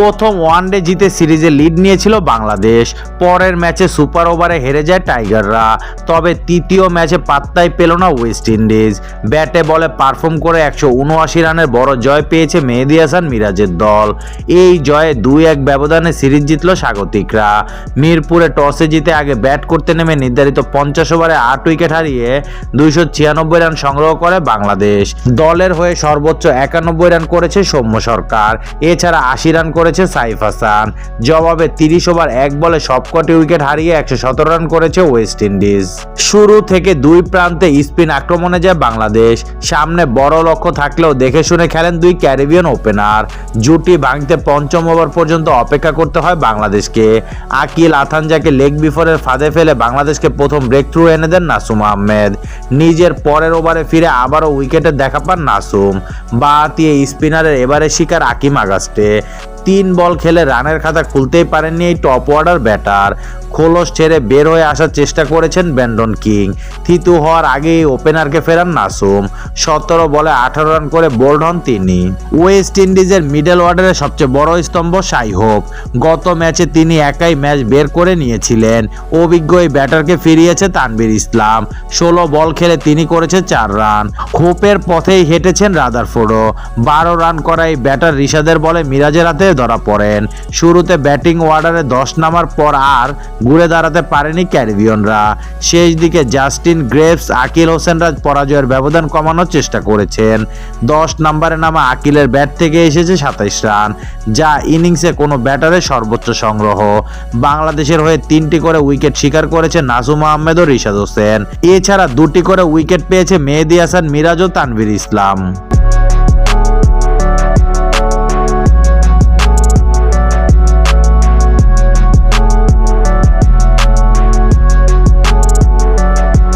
প্রথম ওয়ানডে জিতে সিরিজে লিড নিয়েছিল বাংলাদেশ। পরের ম্যাচে সুপার ওভারে হেরে যায় টাইগাররা। তবে তৃতীয় ম্যাচে পাত্তাই পেল না ওয়েস্ট ইন্ডিজ। ব্যাটে বলে পারফর্ম করে একশো উনআশি রানের বড় জয় পেয়েছে মেহেদি হাসান মিরাজের দল। এই জয়ে দুই এক ব্যবধানে সিরিজ জিতল স্বাগতিকরা। মিরপুরে টসে জিতে আগে ব্যাট করতে নেমে নির্ধারিত পঞ্চাশ ওভারে আট উইকেট হারিয়ে দুইশো ছিয়ানব্বই রান সংগ্রহ করে বাংলাদেশ। দলের হয়ে সর্বোচ্চ একানব্বই রান করেছে সৌম্য সরকার। এছাড়া আশি রান করেছে সাইফ হাসান। জবাবে তিরিশ ওভার, এক বলে সবকটি উইকেট হারিয়ে একশো সতেরো রান করেছে ওয়েস্ট ইন্ডিজ। শুরু থেকে দুই প্রান্তে স্পিন আক্রমণে যায় বাংলাদেশ। সামনে বড় লক্ষ্য থাকলেও দেখে শুনে খেলেন দুই ক্যারিবিয়ান ওপেনার। জুটি ভাঙতে পঞ্চম ওভার পর্যন্ত অপেক্ষা করতে হয় বাংলাদেশকে। আকিল আথানজাকে লেগ বিফোরের ফাঁদে ফেলে বাংলাদেশকে প্রথম ব্রেক থ্রু এনে দেন নাসুম আহমেদ। নিজের পরের ওভারে ফিরে আবারও উইকেটে দেখা পান নাসুম। বা বাতিয়ে স্পিনারের এবারে শিকার আকিম আগাস্টে। তিন বল খেলে রানের খাতা খুলতেই পারেননি এই টপ অর্ডার ব্যাটার খোলস ছেড়ে বের হয়ে আসার চেষ্টা করেছেন ব্যান্ডন কিং। থিতু হওয়ার আগেই ওপেনারকে ফেরান নাসুম। সতেরো বলে আঠারো রান করে বোল্ড হন তিনি। ওয়েস্ট ইন্ডিজের মিডল অর্ডারের সবচেয়ে বড় স্তম্ভ সাই হোপ গত ম্যাচে তিনি একাই ম্যাচ বের করে নিয়েছিলেন। অভিজ্ঞ এই ব্যাটারকে ফিরিয়েছে তানবির ইসলাম। ষোলো বল খেলে তিনি করেছে চার রান। হোপের পথেই হেঁটেছেন রাদারফোর্ডও। বারো রান করা এই ব্যাটার রিশাদের বলে মিরাজের হাতে ধরা পড়েন। শুরুতে ব্যাটিং অর্ডারে দশ নামার পর আর ঘুরে দাঁড়াতে পারেনি ক্যারিবিয়নরা। শেষ দিকে জাস্টিন গ্রেভস, আকিল হোসেনরা পরাজয়ের ব্যবধান কমানোর চেষ্টা করেছেন। দশ নম্বরে নামা আকিলের ব্যাট থেকে এসেছে সাতাইশ রান, যা ইনিংসে কোনো ব্যাটারের সর্বোচ্চ সংগ্রহ। বাংলাদেশের হয়ে তিনটি করে উইকেট শিকার করেছে নাসুম আহমেদ ও রিশাদ হোসেন। এছাড়া দুটি করে উইকেট পেয়েছে মেহেদি হাসান, মিরাজ ও তানভীর ইসলাম।